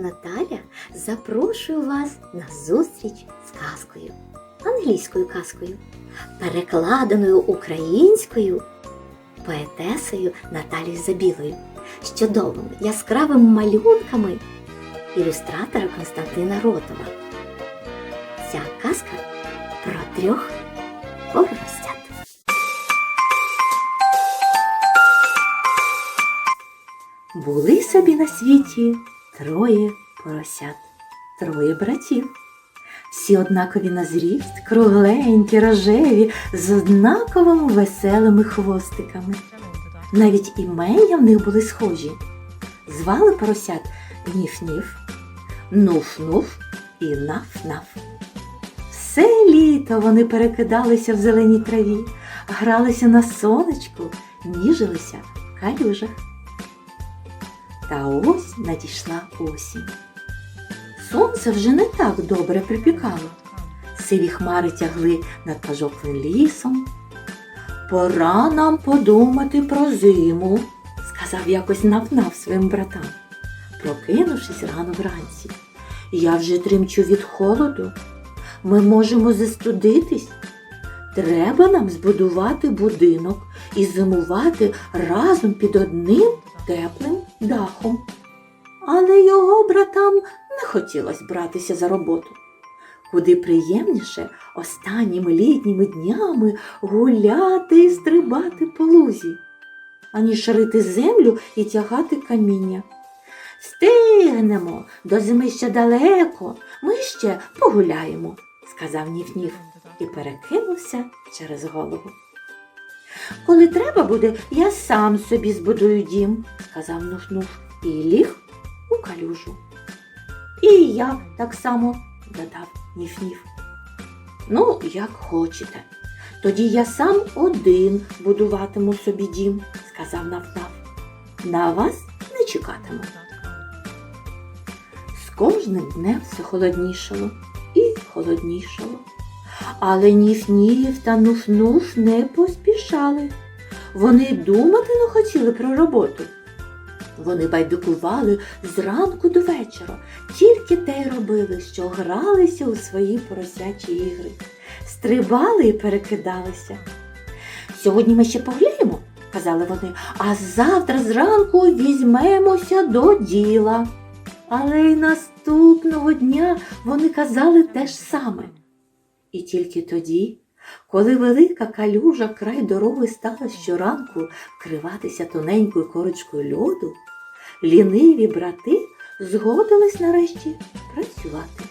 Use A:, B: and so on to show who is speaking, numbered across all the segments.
A: Наталя запрошую вас на зустріч з казкою, англійською казкою, перекладеною українською поетесою Наталією Забілою з чудовими яскравими малюнками ілюстратора Константина Ротова. Ця казка про трьох поросят. Були собі на світі троє поросят, троє братів. Всі однакові на зріст, кругленькі, рожеві, з однаковими веселими хвостиками. Навіть імення в них були схожі. Звали поросят Ніф-Ніф, Нуф-Нуф і Наф-Наф. Все літо вони перекидалися в зеленій траві, гралися на сонечку, ніжилися в калюжах. Та ось надійшла осінь. Сонце вже не так добре припікало. Сиві хмари тягли над пожовклим лісом. Пора нам подумати про зиму, сказав якось навнав своїм братам, прокинувшись рано вранці. Я вже тремчу від холоду. Ми можемо застудитись. Треба нам збудувати будинок і зимувати разом під одним теплим дахом. Але його братам не хотілося братися за роботу. Куди приємніше останніми літніми днями гуляти і стрибати по лузі, аніж рити землю і тягати каміння. Стигнемо, до зими ще далеко, ми ще погуляємо, сказав Ніф-Ніф і перекинувся через голову. Коли треба буде, я сам собі збудую дім, сказав Нуф-Нуф і ліг у калюжу. І я так само, додав Ніф-Ніф. Ну, як хочете. Тоді я сам один будуватиму собі дім, сказав Наф-Наф. На вас не чекатиму. З кожним днем все холоднішало і холоднішало. Але Ніф-Ніф та Нуф-Нуф не поспішали. Вони думати не хотіли про роботу. Вони байдикували зранку до вечора, тільки те й робили, що гралися у свої поросячі ігри, стрибали і перекидалися. Сьогодні ми ще погуляємо, казали вони, а завтра зранку візьмемося до діла. Але й наступного дня вони казали те ж саме. І тільки тоді, коли велика калюжа край дороги стала щоранку вкриватися тоненькою корочкою льоду, ліниві брати згодились нарешті працювати.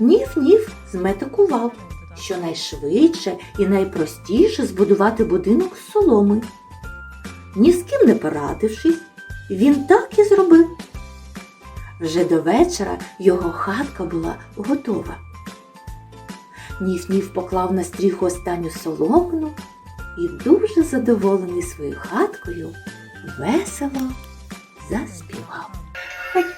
A: Ніф-ніф зметикував, що найшвидше і найпростіше збудувати будинок з соломи. Ні з ким не порадившись, він так і зробив. Вже до вечора його хатка була готова. Ніф-ніф поклав на стріху останню соломину і дуже задоволений своєю хаткою весело заспівав.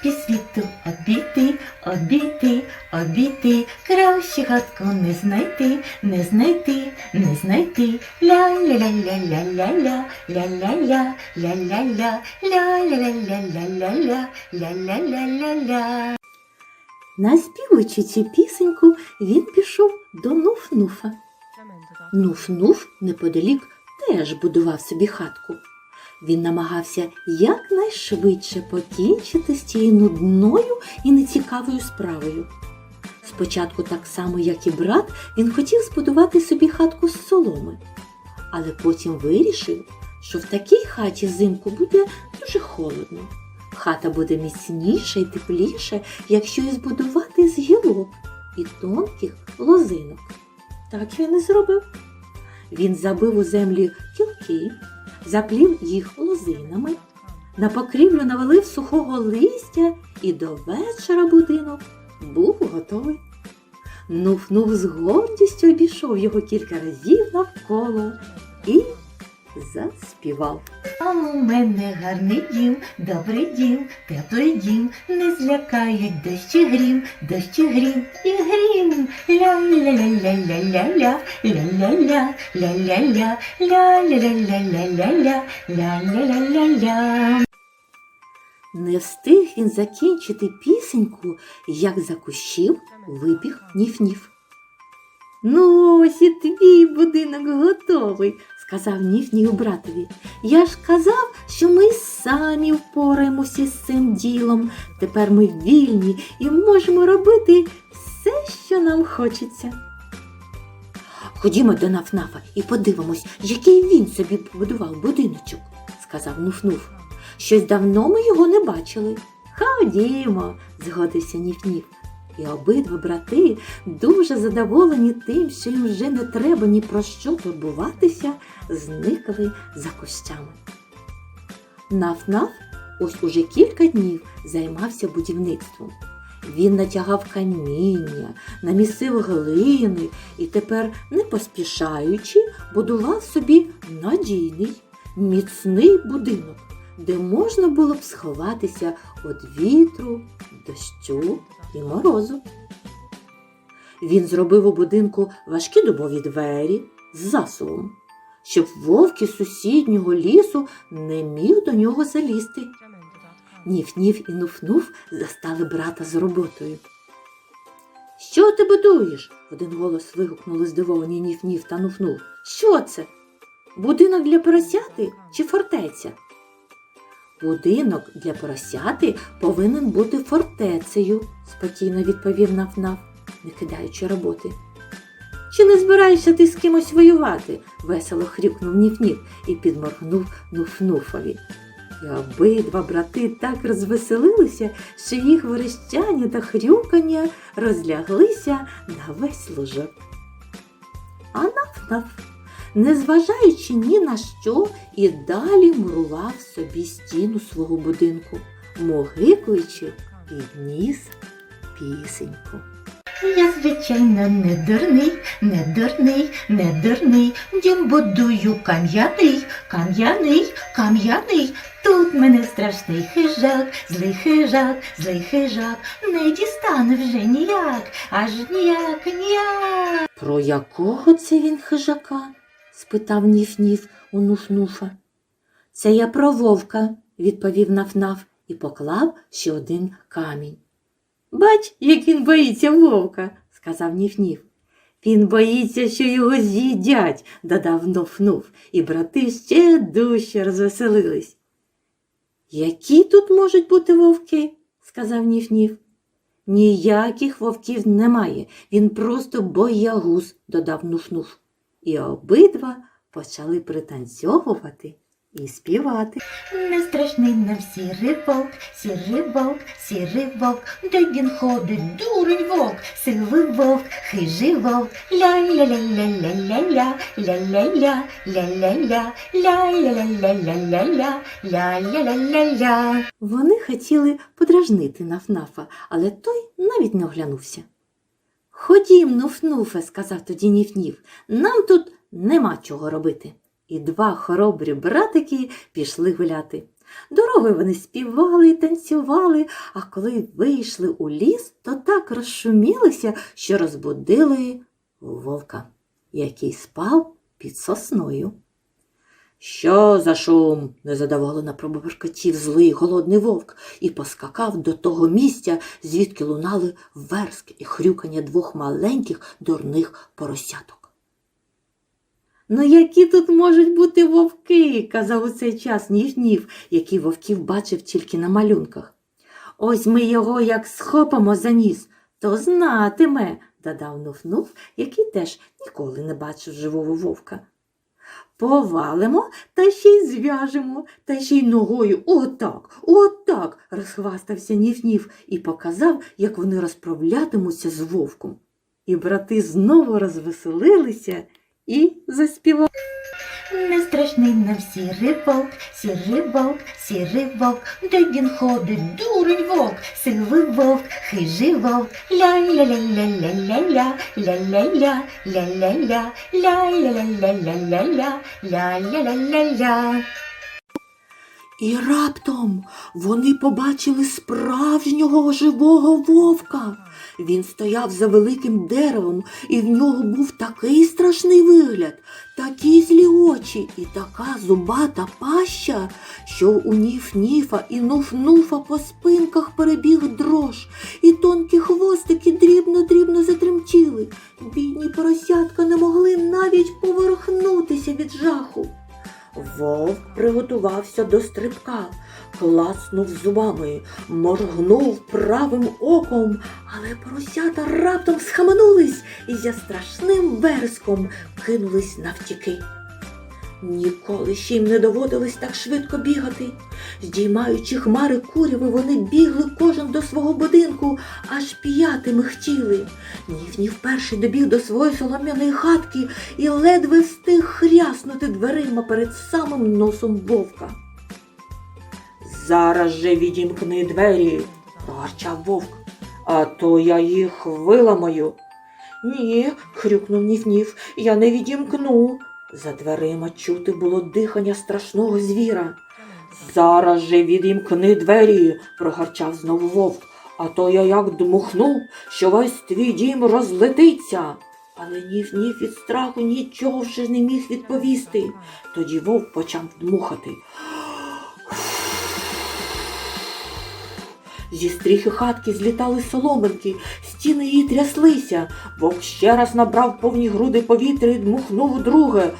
B: Під світу обійти, обійти, обійти, кращу хатку не знайти, не знайти, не знайти. Ля-ля-ля-ля-ля-ля-ля, ля-ля-ля, ля-ля-ля, ля-ля-ля-ля-ля-ля, ля-ля-ля-ля-ля.
A: Наспівуючи цю пісеньку, він пішов до Нуф-Нуфа. Нуф-Нуф неподалік теж будував собі хатку. Він намагався якнайшвидше покінчити з цією нудною і нецікавою справою. Спочатку, так само, як і брат, він хотів збудувати собі хатку з соломи, але потім вирішив, що в такій хаті взимку буде дуже холодно. Хата буде міцніша і тепліша, якщо її збудувати з гілок і тонких лозинок. Так він і зробив. Він забив у землі кілки, заплів їх лозинами, на покрівлю навалив сухого листя і до вечора будинок був готовий. Нуф-нуф з гордістю обійшов його кілька разів навколо і заспівав.
B: А у мене гарний дім, добрий дім, теплий дім, не злякають дощі грім, дощі грім і грім. Ля-ля-ля-ля-ля-ля-ля, ля-ля-ля, ля-ля-ля, ля-ля-ля-ля-ля-ля, ля-ля-ля-ля-ля.
A: Не встиг він закінчити пісеньку, як за кущів вибіг ніф-ніф. Ну, ось і твій будинок готовий, сказав ніф-ніф братові. Я ж казав, що ми самі впораємося з цим ділом. Тепер ми вільні і можемо робити все, що нам хочеться. Ходімо до Нафнафа і подивимось, який він собі побудував будиночок, сказав Нуф-Нуф. Щось давно ми його не бачили. Ходімо, згодився Ніф-Ніф. І обидва брати, дуже задоволені тим, що їм вже не треба ні про що турбуватися, зникли за кущами. Наф-Наф ось уже кілька днів займався будівництвом. Він натягав каміння, намісив глини і тепер, не поспішаючи, будував собі надійний, міцний будинок, де можна було б сховатися від вітру, дощу і морозу. Він зробив у будинку важкі дубові двері з засувом, щоб вовки з сусіднього лісу не міг до нього залізти. Ніф-ніф і нуф-нуф застали брата з роботою. Що ти будуєш? один голос вигукнули здивовані Ніф-ніф та нуф-нуф. Що це? Будинок для поросяти чи фортеця? Будинок для поросяти повинен бути фортецею, спокійно відповів Наф-Наф, не кидаючи роботи. Чи не збираєшся ти з кимось воювати? весело хрюкнув Ніф-Ніф і підморгнув Нуф-Нуфові. І обидва брати так розвеселилися, що їх верещання та хрюкання розляглися на весь лужок. А наф-наф, незважаючи ні на що, і далі мурував собі стіну свого будинку, могикуючи підніс пісеньку.
B: Я, звичайно, не дурний, не дурний, не дурний. Дім будую кам'яний, кам'яний, кам'яний. Тут мене страшний хижак, злий хижак, злий хижак. Не дістане вже ніяк, аж ніяк, ніяк.
A: Про якого це він хижака? Спитав Ніф-Ніф у Нуф-Нуфа. Це я про вовка, відповів Наф-Наф і поклав ще один камінь. Бач, як він боїться вовка, сказав Ніф-Ніф. Він боїться, що його з'їдять, додав Нуф-Нуф, і брати ще дужче розвеселились. Які тут можуть бути вовки? сказав Ніф-Ніф. Ніяких вовків немає, він просто боягуз, додав Нуф-Нуф. І обидва почали пританцьовувати і співати.
B: Не страшний нам сірий вовк, сірий вовк, сірий вовк, де він ходить, дурень вовк, сивий вовк, хижий вовк, ля-ля-ля-ля-ля-ля-ля, ля-ля-ля, ля-ля-ля, ля-ля-ля-ля-ля-ля, ля-ля-ля-ля-ля.
A: Вони хотіли подражнити Нафнафа, але той навіть не оглянувся. Ходім, Нуфнуфе, сказав тоді Ніф-Ніф, нам тут нема чого робити. І два хоробрі братики пішли гуляти. Дорогою вони співали і танцювали, а коли вийшли у ліс, то так розшумілися, що розбудили вовка, який спав під сосною. Що за шум? незадоволено пробуркотів злий голодний вовк і поскакав до того місця, звідки лунали верски і хрюкання двох маленьких дурних поросяток. Ну, які тут можуть бути вовки, казав у цей час ніф-ніф, який вовків бачив тільки на малюнках. Ось ми його як схопимо за ніс, то знатиме, додав Нуф-Нуф, який теж ніколи не бачив живого вовка. Повалимо та ще й зв'яжемо, та ще й ногою отак, отак, розхвастався Ніф-Ніф і показав, як вони розправлятимуться з вовком. І брати знову розвеселилися і заспівали.
B: Не страшний нам сірий вовк, сірий вовк, сірий вовк, де він ходить, дурень вовк, сивий вовк, хижий вовк, ля-ля-ля-ля-ля-ля-ля, ля-ля-ля, ля-ля-ля, ля-ля-ля-ля-ля-ля, ля-ля-ля-ля-ля.
A: І раптом вони побачили справжнього живого вовка. Він стояв за великим деревом, і в нього був такий страшний вигляд, такі злі очі і така зубата паща, що у ніф-ніфа і нуф-нуфа по спинках перебіг дрож, і тонкі хвостики дрібно-дрібно затремтіли. Бідні поросятка не могли навіть поверхнутися від жаху. Вовк приготувався до стрибка, класнув зубами, моргнув правим оком, але поросята раптом схаменулись і зі страшним вереском кинулись навтіки. Ніколи ще їм не доводилось так швидко бігати. Здіймаючи хмари куряви, вони бігли кожен до свого будинку, аж п'яти михтіли. Ніф-ні вперше добіг до своєї солом'яної хатки і ледве встиг хряснути дверима перед самим носом вовка. Зараз же відімкни двері, прогарчав вовк, а то я їх виламаю. Ні, хрюкнув Ніф-Ніф, я не відімкну. За дверима чути було дихання страшного звіра. Зараз же відімкни двері, прогарчав знову вовк, а то я як дмухну, що весь твій дім розлетиться. Але ніф-ніф від страху нічого вже не міг відповісти. Тоді вовк почав дмухати. Зі стріхи хатки злітали соломинки, стіни її тряслися. Вовк ще раз набрав повні груди повітря і дмухнув удруге.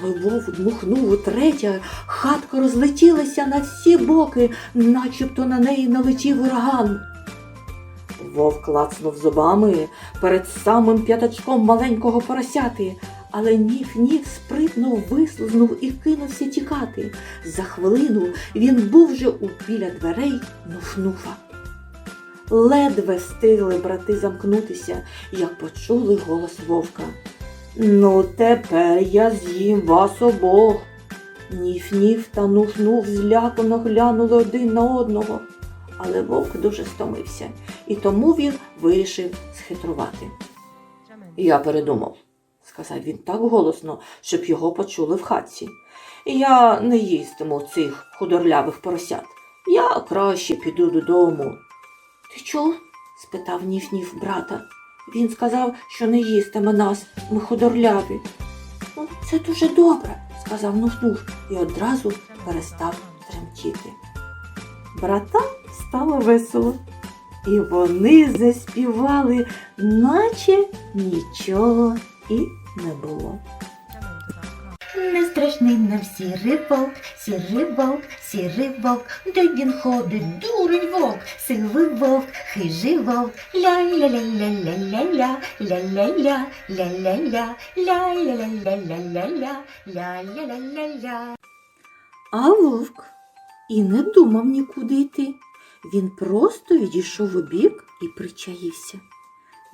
A: Коли вовк дмухнув утретє, хатка розлетілася на всі боки, начебто на неї налетів ураган. Вовк клацнув зубами перед самим п'ятачком маленького поросяти, але ніф-ніф спритно вислизнув і кинувся тікати. За хвилину він був вже у біля дверей нуфнуфа. Ледве встигли брати замкнутися, як почули голос вовка. Ну, тепер я з'їм вас обох. Ніф-ніф та нуф-нуф злякано глянули один на одного. Але вовк дуже стомився, і тому він вирішив схитрувати. Я передумав, сказав він так голосно, щоб його почули в хатці. Я не їстиму цих худорлявих поросят. Я краще піду додому. Ти чого? спитав Ніф-Ніф брата. Він сказав, що не їстиме нас, ми худорляві. Ну, це дуже добре, сказав Нуф-Нуф і одразу перестав тремтіти. Братам стало весело, і вони заспівали, наче нічого і не було.
B: Не страшний нам сірий вовк, сірий вовк, сірий вовк, де він ходить, дурень вовк, сивий вовк, хижий вовк, ля-ля-ля-ля-ля-ля-ля, ля-ля-ля, ля-ля-ля, ля-ля-ля-ля-ля-ля, ля-ля-ля-ля-ля.
A: А вовк і не думав нікуди йти. Він просто відійшов у бік і причаївся.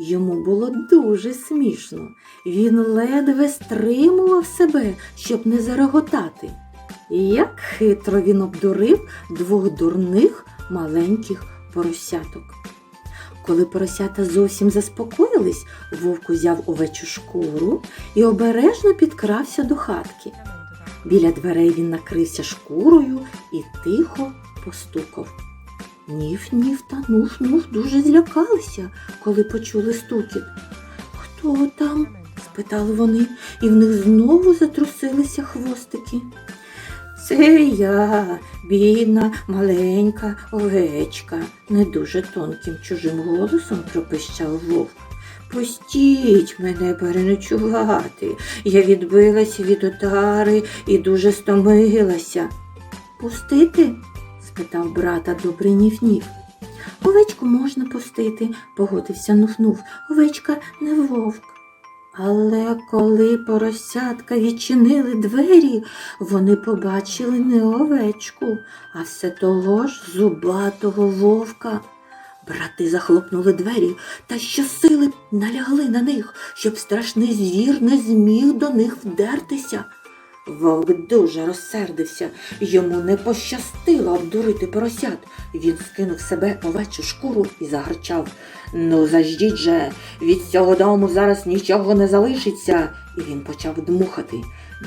A: Йому було дуже смішно. Він ледве стримував себе, щоб не зареготати. Як хитро він обдурив двох дурних маленьких поросяток. Коли поросята зовсім заспокоїлись, вовк узяв овечу шкуру і обережно підкрався до хатки. Біля дверей він накрився шкурою і тихо постукав. Ніф-ніф та нуф-нуф дуже злякалися, коли почули стукіт. Хто там? спитали вони, і в них знову затрусилися хвостики. Це я, бідна, маленька овечка, не дуже тонким чужим голосом пропищав вовк. Пустіть мене переночувати. Я відбилася від отари і дуже стомилася. Пустити? Спитав брата добрий ніф-ніф. Овечку можна пустити, погодився нуф-нуф. Овечка не вовк. Але коли поросятка відчинили двері, вони побачили не овечку, а все того ж зубатого вовка. Брати захлопнули двері та щосили налягли на них, щоб страшний звір не зміг до них вдертися. Вовк дуже розсердився, йому не пощастило обдурити поросят. Він скинув себе овечу шкуру і загарчав. Ну, заждіть же, від цього дому зараз нічого не залишиться. І він почав дмухати.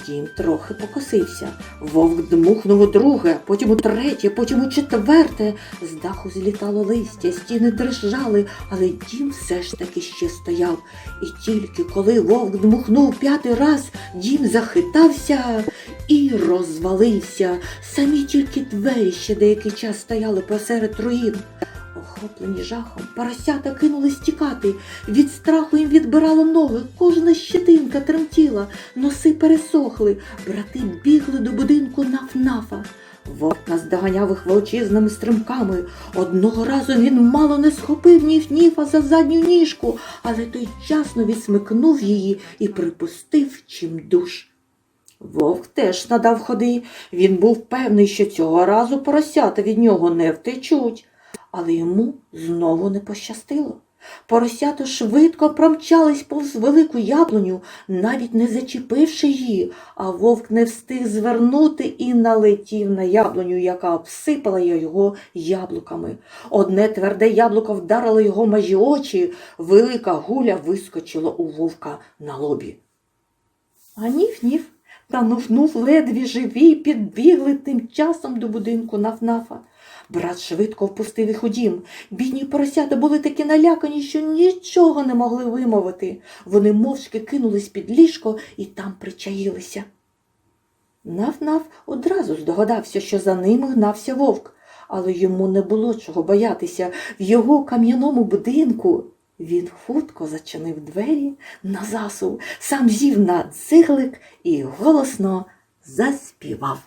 A: Дім трохи покосився. Вовк дмухнув у друге, потім у третє, потім у четверте. З даху злітало листя, стіни дрижали, але дім все ж таки ще стояв. І тільки коли вовк дмухнув п'ятий раз, дім захитався і розвалився. Самі тільки двері ще деякий час стояли посеред руїн. Охоплені жахом, поросята кинулись тікати. Від страху їм відбирало ноги, кожна щетинка тремтіла, носи пересохли, брати бігли до будинку наф-нафа. Вовк наздоганяв їх величезними стримками. Одного разу він мало не схопив ніф-ніфа за задню ніжку, але той вчасно відсмикнув її і припустив чим душ. Вовк теж надав ходи. Він був певний, що цього разу поросята від нього не втечуть. Але йому знову не пощастило. Поросята швидко промчались повз велику яблуню, навіть не зачепивши її, а вовк не встиг звернути і налетів на яблуню, яка обсипала його яблуками. Одне тверде яблуко вдарило його межі очі, велика гуля вискочила у вовка на лобі. А ніф-ніф та нуфнув ледві живі, підбігли тим часом до будинку нафнафа. Брат швидко впустив їх у дім. Бідні поросята були такі налякані, що нічого не могли вимовити. Вони мовчки кинулись під ліжко і там причаїлися. Наф-наф одразу здогадався, що за ними гнався вовк, але йому не було чого боятися. В його кам'яному будинку він хутко зачинив двері на засув, сам зів на циглик і голосно заспівав.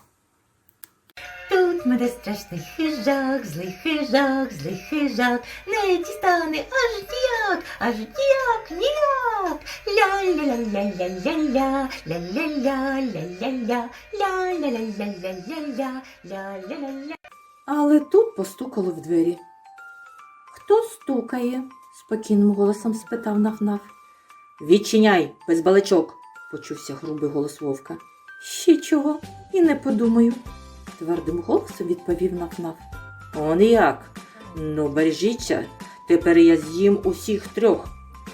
B: Тут мене страшний хижак, злий хижак, злий хижак, не дістане аж ніяк, аж ніяк, ніяк. Ля-ля-ля-ля-ля-ля, ля-ля-ля-ля-ля-ля, ля-ля-ля-ля-ля-ля, ля-ля-ля-ля.
A: Але тут постукало в двері. Хто стукає? Спокійним голосом спитав Нафнаф. Відчиняй, без балачок, почувся грубий голос вовка. Ще чого, і не подумаю, твердим голосом відповів Нафнаф. Он як? Ну, бережіться, тепер я з'їм усіх трьох.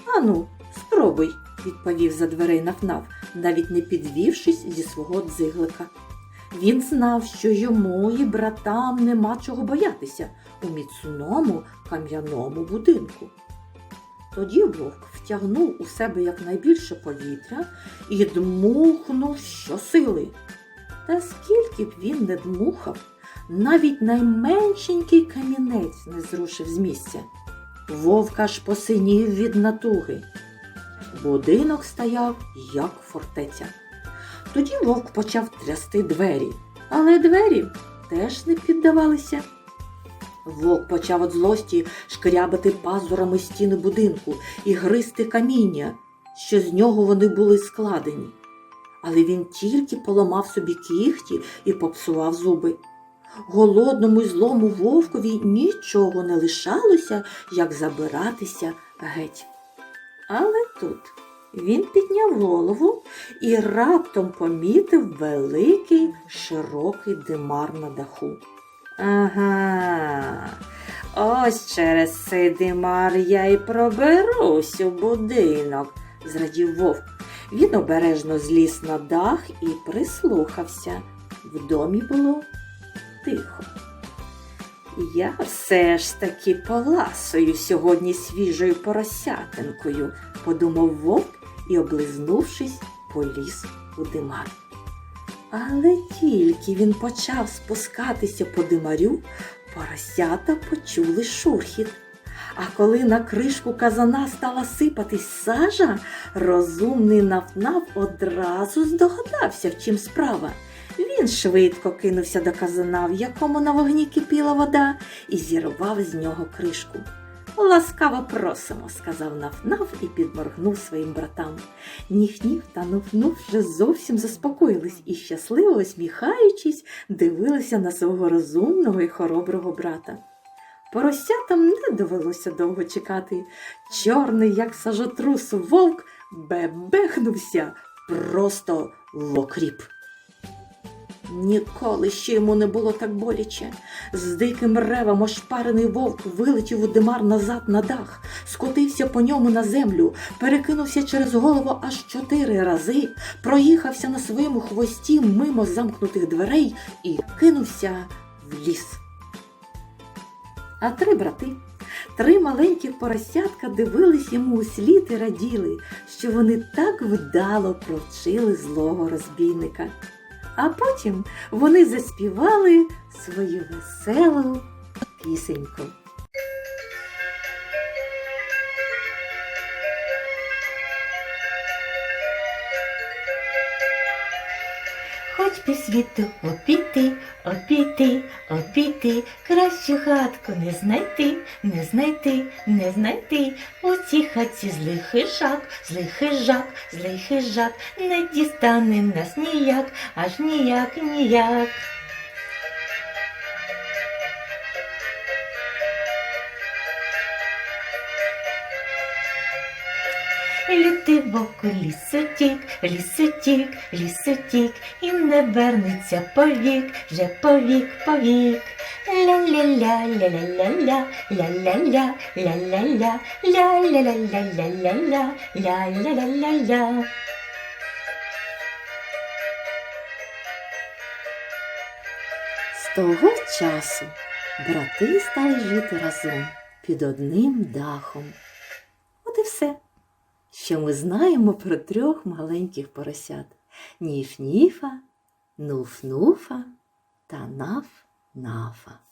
A: Ану, спробуй, відповів за дверей Нафнаф, навіть не підвівшись зі свого дзиглика. Він знав, що йому і братам нема чого боятися у міцному кам'яному будинку. Тоді вовк втягнув у себе якнайбільше повітря і дмухнув щосили. Та скільки б він не дмухав, навіть найменшенький камінець не зрушив з місця. Вовк аж посинів від натуги. Будинок стояв, як фортеця. Тоді вовк почав трясти двері, але двері теж не піддавалися. Вовк почав від злості шкрябати пазурами стіни будинку і гризти каміння, що з нього вони були складені. Але він тільки поламав собі кіхті і попсував зуби. Голодному й злому вовкові нічого не лишалося, як забиратися геть. Але тут він підняв голову і раптом помітив великий широкий димар на даху. Ага, ось через цей димар я й проберусь у будинок, зрадів вовк. Він обережно зліз на дах і прислухався. В домі було тихо. Я все ж таки поласую сьогодні свіжою поросятинкою, подумав вовк і, облизнувшись, поліз у димар. Але тільки він почав спускатися по димарю, поросята почули шурхіт. А коли на кришку казана стала сипатись сажа, розумний нафнаф одразу здогадався, в чим справа. Він швидко кинувся до казана, в якому на вогні кипіла вода, і зірвав з нього кришку. Ласкаво просимо, сказав Наф-Наф і підморгнув своїм братам. Ніф-ніф та Нуф-Нуф вже зовсім заспокоїлись і, щасливо усміхаючись, дивилися на свого розумного і хороброго брата. Поросятам не довелося довго чекати. Чорний, як сажотрус, вовк бебехнувся просто в окріп. Ніколи ще йому не було так боляче. З диким ревом ошпарений вовк вилетів у димар назад на дах, скотився по ньому на землю, перекинувся через голову аж чотири рази, проїхався на своєму хвості мимо замкнутих дверей і кинувся в ліс. А три брати, три маленьких поросятка дивились йому у слід і раділи, що вони так вдало провчили злого розбійника. А потім вони заспівали свою веселу пісеньку.
B: Хоч світу, обійти, обійти, обійти, кращу хатку не знайти, не знайти, не знайти. У цій хатці злий хижак, злий хижак, злий хижак, не дістане нас ніяк, аж ніяк, ніяк. У лісотік, лісотік, лісотік, і не вернеться повік, вже повік, повік. Ля-ля-ля, ля-ля-ля-ля, ля-ля-ля, ля-ля-ля, ля-ля-ля-ля-ля-ля, ля-ля-ля-ля-ля.
A: З того часу брати стали жити разом під одним дахом. От і все, що ми знаємо про трьох маленьких поросят Ніф-ніфа, Нуф-нуфа та Наф-нафа.